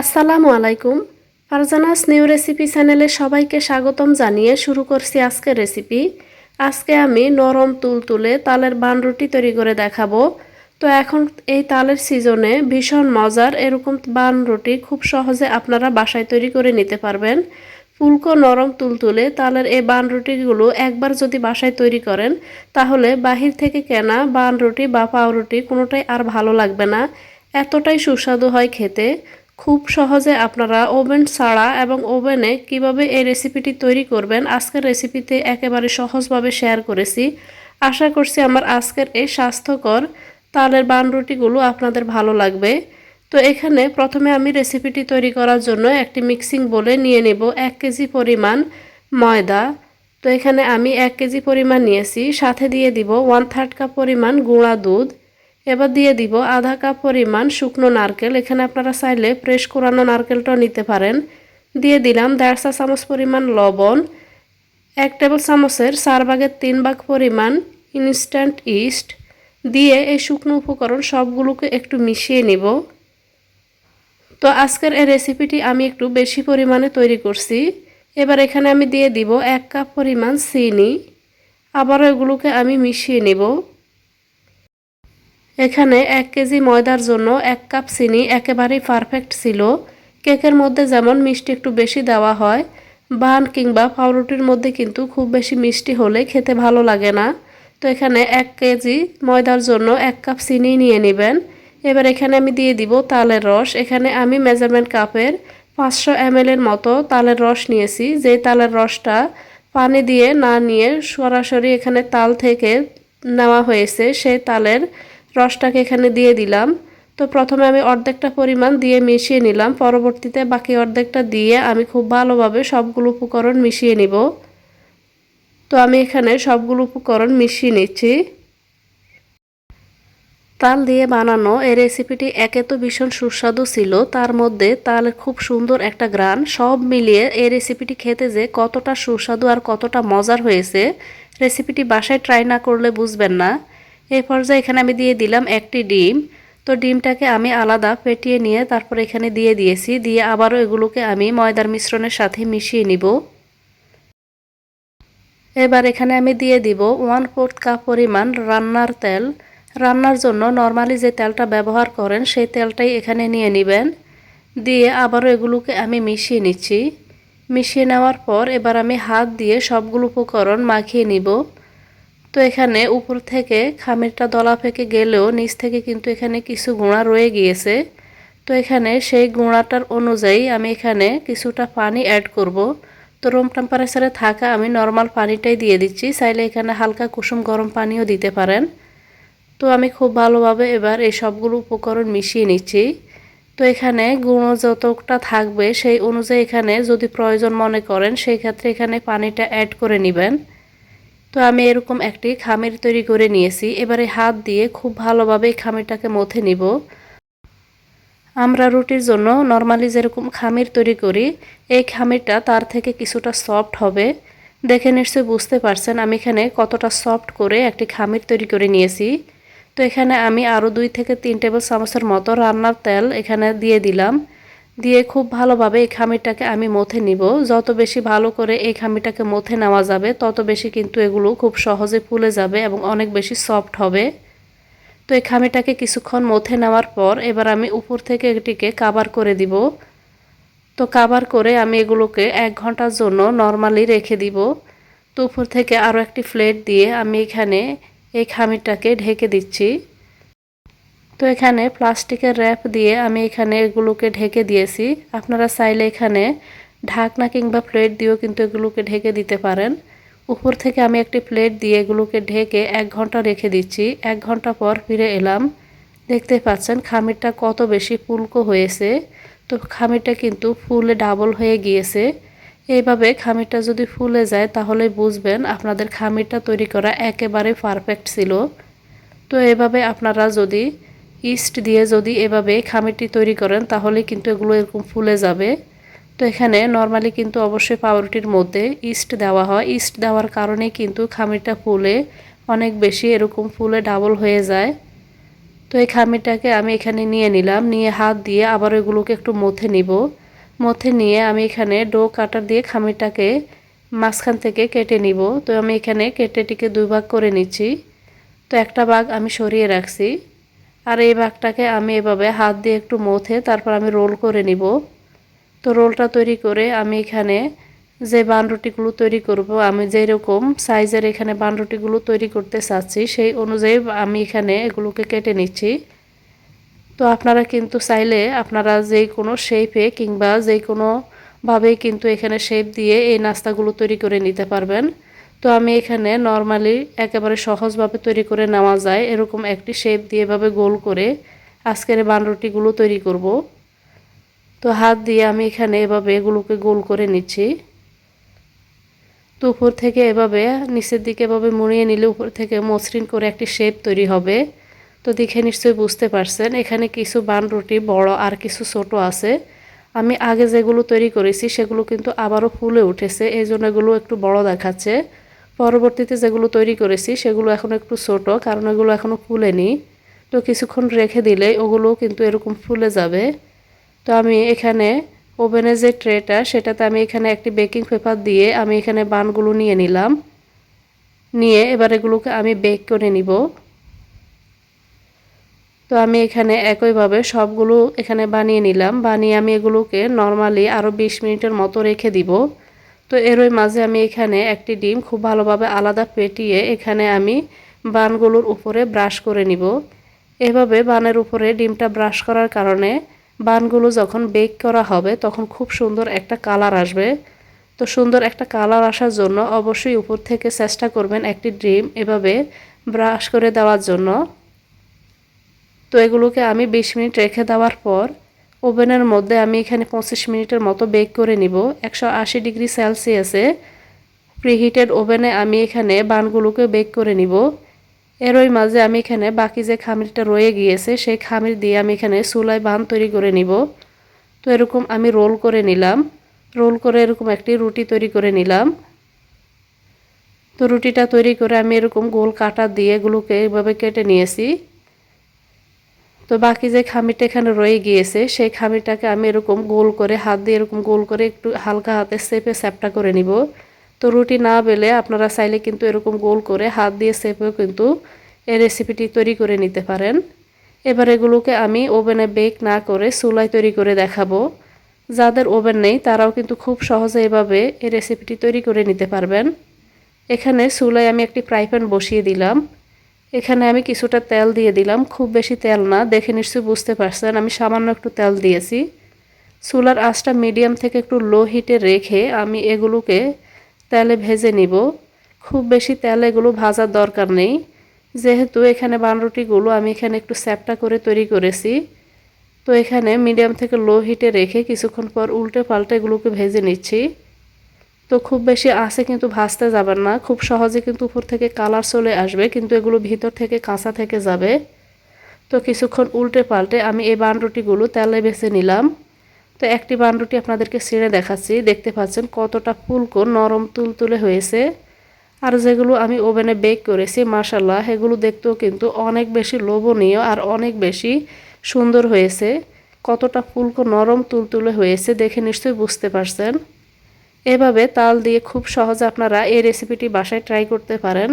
আসসালামু আলাইকুম। Farzana's new recipe চ্যানেলে সবাইকে স্বাগতম জানিয়ে শুরু করছি আজকের রেসিপি। আজকে আমি নরম তুলতুলে তালের বান রুটি তৈরি করে দেখাবো। তো এখন এই তালের সিজনে ভীষণ মজার এরকম বান রুটি খুব সহজে আপনারা বাসায় তৈরি করে নিতে পারবেন। ফুলকো নরম তুলতুলে তালের এই বান রুটিগুলো একবার যদি বাসায় তৈরি করেন, তাহলে বাহির থেকে কেনা বান রুটি বা পাউরুটি কোনোটাই আর ভালো লাগবে না। এতটাই সুস্বাদু হয় খেতে। খুব সহজে আপনারা ওভেন ছাড়া এবং ওভেনে কীভাবে এই রেসিপিটি তৈরি করবেন আজকের রেসিপিতে একেবারে সহজভাবে শেয়ার করেছি। আশা করছি আমার আজকের এই স্বাস্থ্যকর তালের বান রুটিগুলো আপনাদের ভালো লাগবে। তো এখানে প্রথমে আমি রেসিপিটি তৈরি করার জন্য একটি মিক্সিং বলে নিয়ে নেব এক কেজি পরিমাণ ময়দা। তো এখানে আমি এক কেজি পরিমাণ নিয়েছি, সাথে দিয়ে দিব ওয়ান থার্ড কাপ পরিমাণ গুঁড়া দুধ। এবার দিয়ে দিব আধা কাপ পরিমাণ শুকনো নারকেল। এখানে আপনারা চাইলে ফ্রেশ কোরানো নারকেলটাও নিতে পারেন। দিয়ে দিলাম দেড় চা চামচ পরিমাণ লবণ, এক টেবিল চামচের চার ভাগের তিন ভাগ পরিমাণ ইনস্ট্যান্ট ইস্ট দিয়ে এই শুকনো উপকরণ সবগুলোকে একটু মিশিয়ে নিব। তো আজকের এই রেসিপিটি আমি একটু বেশি পরিমাণে তৈরি করছি। এবার এখানে আমি দিয়ে দিব এক কাপ পরিমাণ চিনি। আবারও এগুলোকে আমি মিশিয়ে নেব। এখানে এক কেজি ময়দার জন্য এক কাপ চিনি একেবারেই পারফেক্ট ছিল। কেকের মধ্যে যেমন মিষ্টি একটু বেশি দেওয়া হয়, বান কিংবা পাউরুটির মধ্যে কিন্তু খুব বেশি মিষ্টি হলে খেতে ভালো লাগে না। তো এখানে এক কেজি ময়দার জন্য এক কাপ চিনি নিয়ে নেবেন। এবার এখানে আমি দিয়ে দিব তালের রস। এখানে আমি মেজারমেন্ট কাপের পাঁচশো এর মতো তালের রস নিয়েছি। যে তালের রসটা পানি দিয়ে না নিয়ে সরাসরি এখানে তাল থেকে নেওয়া হয়েছে, সেই তালের রসটাকে এখানে দিয়ে দিলাম। তো প্রথমে আমি অর্ধেকটা পরিমাণ দিয়ে মিশিয়ে নিলাম। পরবর্তীতে বাকি অর্ধেকটা দিয়ে আমি খুব ভালোভাবে সবগুলো উপকরণ মিশিয়ে নিব। তো আমি এখানে সবগুলো উপকরণ মিশিয়ে নিচ্ছি। তাল দিয়ে বানানো এই রেসিপিটি একে তো ভীষণ সুস্বাদু ছিল। তার মধ্যে তাল খুব সুন্দর একটা গ্রান সব মিলিয়ে এই রেসিপিটি খেতে যে কতটা সুস্বাদু আর কতটা মজার হয়েছে, রেসিপিটি বাসায় ট্রাই না করলে বুঝবেন না। এই পর্যায়ে এখানে আমি দিয়ে দিলাম একটি ডিম। তো ডিমটাকে আমি আলাদা ফেটিয়ে নিয়ে তারপর এখানে দিয়ে দিয়েছি। দিয়ে আবারও এগুলোকে আমি ময়দার মিশ্রণের সাথে মিশিয়ে নিব। এবার এখানে আমি দিয়ে দিব ওয়ান ফোর্থ কাপ পরিমাণ রান্নার তেল। রান্নার জন্য নর্মালি যে তেলটা ব্যবহার করেন, সেই তেলটাই এখানে নিয়ে নেবেন। দিয়ে আবারও এগুলোকে আমি মিশিয়ে নিচ্ছি। মিশিয়ে নেওয়ার পর এবার আমি হাত দিয়ে সবগুলো উপকরণ মাখিয়ে নিব। তো এখানে উপর থেকে খামিরটা দলা ফেকে গেলেও নিচ থেকে কিন্তু এখানে কিছু গুঁড়া রয়ে গিয়েছে। তো এখানে সেই গুঁড়াটার অনুযায়ী আমি এখানে কিছুটা পানি অ্যাড করব। তো রুম টেম্পারেচারে থাকা আমি নর্মাল পানিটাই দিয়ে দিচ্ছি। চাইলে এখানে হালকা কুসুম গরম পানিও দিতে পারেন। তো আমি খুব ভালোভাবে এবার এই সবগুলো উপকরণ মিশিয়ে নিচ্ছি। তো এখানে গুঁড়ো যতটা থাকবে সেই অনুযায়ী এখানে যদি প্রয়োজন মনে করেন, সেই ক্ষেত্রে এখানে পানিটা অ্যাড করে নেবেন। তো আমি এরকম একটি খামির তৈরি করে নিয়েছি। এবারে হাত দিয়ে খুব ভালোভাবে খামিরটাকে মথে নিব। আমরা রুটির জন্য নর্মালি যেরকম খামির তৈরি করি, এই খামিরটা তার থেকে কিছুটা সফট হবে। দেখে নিশ্চয়ই বুঝতে পারছেন, আমি এখানে কতটা সফট করে একটি খামির তৈরি করে নিয়েছি। তো এখানে আমি আরও দুই থেকে তিন টেবিল চামচের মতো রান্নার তেল এখানে দিয়ে দিলাম। দিয়ে খুব ভালোভাবে এই খামিরটাকে আমি মথে নিব। যত বেশি ভালো করে এই খামিরটাকে মথে নেওয়া যাবে, তত বেশি কিন্তু এগুলো খুব সহজে ফুলে যাবে এবং অনেক বেশি সফট হবে। তো এই খামিরটাকে কিছুক্ষণ মথে নেওয়ার পর এবার আমি উপর থেকে এটিকে কাবার করে দিব। তো কাবার করে আমি এগুলোকে এক ঘণ্টার জন্য নর্মালি রেখে দিব। তো উপর থেকে আরও একটি ফ্লেট দিয়ে আমি এখানে এই খামিরটাকে ঢেকে দিচ্ছি। তো এখানে প্লাস্টিকের র্যাপ দিয়ে আমি এখানে এগুলোকে ঢেকে দিয়েছি। আপনারা চাইলে এখানে ঢাকনা কিংবা প্লেট দিয়েও কিন্তু এগুলোকে ঢেকে দিতে পারেন। উপর থেকে আমি একটি প্লেট দিয়ে এগুলোকে ঢেকে এক ঘণ্টা রেখে দিচ্ছি। এক ঘণ্টা পর ফিরে এলাম। দেখতে পাচ্ছেন খামিরটা কত বেশি ফুলকো হয়েছে। তো খামিরটা কিন্তু ফুলে ডাবল হয়ে গিয়েছে। এইভাবে খামিরটা যদি ফুলে যায় তাহলে বুঝবেন আপনাদের খামিরটা তৈরি করা একেবারে পারফেক্ট ছিল। তো এভাবে আপনারা যদি ইস্ট দিয়ে যদি এভাবে খামিরটি তৈরি করেন, তাহলে কিন্তু এগুলো এরকম ফুলে যাবে। তো এখানে নর্মালি কিন্তু অবশ্যই পাউরুটির মধ্যে ইস্ট দেওয়া হয়। ইস্ট দেওয়ার কারণে কিন্তু খামিরটা ফুলে অনেক বেশি এরকম ফুলে ডাবল হয়ে যায়। তো এই খামিরটাকে আমি এখানে নিয়ে নিলাম। নিয়ে হাত দিয়ে আবার এগুলোকে একটু মথে নিব। মথে নিয়ে আমি এখানে ডো কাটার দিয়ে খামিরটাকে মাঝখান থেকে কেটে নিব। তো আমি এখানে কেটেটিকে দুই ভাগ করে নিচ্ছি। তো একটা ভাগ আমি সরিয়ে রাখছি। আর এই ভাগটাকে আমি এভাবে হাত দিয়ে একটু মথে তারপর আমি রোল করে নিব। তো রোলটা তৈরি করে আমি এখানে যে বানরুটিগুলো তৈরি করব, আমি যেরকম সাইজের এখানে বানরুটিগুলো তৈরি করতে চাচ্ছি, সেই অনুযায়ী আমি এখানে এগুলোকে কেটে নিচ্ছি। তো আপনারা কিন্তু চাইলে আপনারা যে কোনো শেপে কিংবা যে কোনোভাবেই কিন্তু এখানে শেপ দিয়ে এই নাস্তাগুলো তৈরি করে নিতে পারবেন। তো আমি এখানে নর্মালি একেবারে সহজভাবে তৈরি করে নেওয়া যায়। এরকম একটি শেপ দিয়ে এভাবে গোল করে আজকের বানরুটিগুলো তৈরি করব। তো হাত দিয়ে আমি এখানে এভাবে এগুলোকে গোল করে নিচ্ছি। তো উপর থেকে এভাবে, নিচের দিকে এভাবে মুড়িয়ে নিলে উপর থেকে মসৃণ করে একটি শেপ তৈরি হবে। তো দেখে নিশ্চয়ই বুঝতে পারছেন, এখানে কিছু বান রুটি বড় আর কিছু ছোট আছে। আমি আগে যেগুলো তৈরি করেছি সেগুলো কিন্তু আবারও ফুলে উঠেছে এই জন্য এগুলো একটু বড় দেখাচ্ছে। পরবর্তীতে যেগুলো তৈরি করেছি, সেগুলো এখন একটু ছোট, কারণ এগুলো এখনও ফুলেনি। তো কিছুক্ষণ রেখে দিলে ওগুলো কিন্তু এরকম ফুলে যাবে। তো আমি এখানে ওভেনের যে ট্রেটা, সেটাতে আমি এখানে একটি বেকিং পেপার দিয়ে আমি এখানে বানগুলো নিয়ে নিলাম। নিয়ে এবার এগুলোকে আমি বেক করে নিব। তো আমি এখানে একইভাবে সবগুলো এখানে বানিয়ে নিলাম। বানিয়ে আমি এগুলোকে নর্মালি আরও বিশ মিনিটের মতো রেখে দিব। তো এরই মাঝে আমি এখানে একটি ডিম খুব ভালোভাবে আলাদা পেটিয়ে এখানে আমি বানগুলোর উপরে ব্রাশ করে নিব। এভাবে বানের উপরে ডিমটা ব্রাশ করার কারণে বানগুলো যখন বেক করা হবে তখন খুব সুন্দর একটা কালার আসবে। তো সুন্দর একটা কালার আসার জন্য অবশ্যই উপর থেকে চেষ্টা করবেন একটি ডিম এভাবে ব্রাশ করে দেওয়ার জন্য। তো এগুলোকে আমি বিশ মিনিট রেখে দেওয়ার পর ওভেনের মধ্যে আমি এখানে পঁচিশ মিনিটের মতো বেক করে নিব। একশো আশি ডিগ্রি সেলসিয়াসে প্রিহিটেড ওভেনে আমি এখানে বানগুলোকে বেক করে নিব। এরই মাঝে আমি এখানে বাকি যে খামিরটা রয়ে গিয়েছে, সেই খামির দিয়ে আমি এখানে চুলায় বান তৈরি করে নিব। তো এরকম আমি রোল করে নিলাম। রোল করে এরকম একটি রুটি তৈরি করে নিলাম। তো রুটিটা তৈরি করে আমি এরকম গোল কাটা দিয়ে এগুলোকে এইভাবে কেটে নিয়েছি। তো বাকি যে খামিরটা এখানে রয়ে গিয়েছে, সেই খামিরটাকে আমি এরকম গোল করে, হাত দিয়ে এরকম গোল করে একটু হালকা হাতে সেপে স্যাপটা করে নিব। তো রুটি না বেলে আপনারা চাইলে কিন্তু এরকম গোল করে হাত দিয়ে সেপেও কিন্তু এই রেসিপিটি তৈরি করে নিতে পারেন। এবার এগুলোকে আমি ওভেনে বেক না করে চুলায় তৈরি করে দেখাবো। যাদের ওভেন নেই, তারাও কিন্তু খুব সহজে এভাবে এই রেসিপিটি তৈরি করে নিতে পারবেন। এখানে চুলায় আমি একটি ফ্রাই প্যান বসিয়ে দিলাম। এখানে আমি কিছুটা তেল দিয়ে দিলাম, খুব বেশি তেল না, দেখে নিশ্চয়ই বুঝতে পারছেন, আমি সামান্য একটু তেল দিয়েছি। চুলার আঁচটা মিডিয়াম থেকে একটু লো হিটে রেখে আমি এগুলোকে তেলে ভেজে নিব। খুব বেশি তেল এগুলো ভাজার দরকার নেই। যেহেতু এখানে বানরুটিগুলো আমি এখানে একটু স্যাপটা করে তৈরি করেছি, তো এখানে মিডিয়াম থেকে লো হিটে রেখে কিছুক্ষণ পর উল্টে পাল্টে এগুলোকে ভেজে নিচ্ছি। তো খুব বেশি আসে কিন্তু ভাজতে যাবেন না। খুব সহজে কিন্তু উপর থেকে কালার চলে আসবে, কিন্তু এগুলো ভিতর থেকে কাঁচা থেকে যাবে। তো কিছুক্ষণ উল্টে পাল্টে আমি এই বানরুটিগুলো তেলে বেছে নিলাম। তো একটি বানরুটি আপনাদেরকে ছিঁড়ে দেখাচ্ছি। দেখতে পাচ্ছেন কতটা ফুলকো নরম তুলতুলে হয়েছে। আর যেগুলো আমি ওভেনে বেক করেছি মাসাল্লাহ সেগুলো দেখতেও কিন্তু অনেক বেশি লোভনীয় আর অনেক বেশি সুন্দর হয়েছে। কতটা ফুলকো নরম তুলতুলে হয়েছে দেখে নিশ্চয়ই বুঝতে পারছেন। এভাবে তাল দিয়ে খুব সহজে আপনারা এই রেসিপিটি বাসায় ট্রাই করতে পারেন।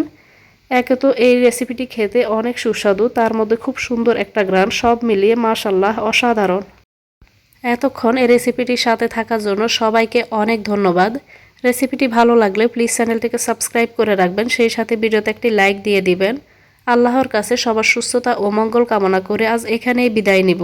একে তো এই রেসিপিটি খেতে অনেক সুস্বাদু, তার মধ্যে খুব সুন্দর একটা গ্রান সব মিলিয়ে মাশাল্লাহ অসাধারণ। এতক্ষণ এই রেসিপিটির সাথে থাকার জন্য সবাইকে অনেক ধন্যবাদ। রেসিপিটি ভালো লাগলে প্লিজ চ্যানেলটিকে সাবস্ক্রাইব করে রাখবেন, সেই সাথে ভিডিওতে একটি লাইক দিয়ে দিবেন। আল্লাহর কাছে সবার সুস্থতা ও মঙ্গল কামনা করে আজ এখানেই বিদায় নিব।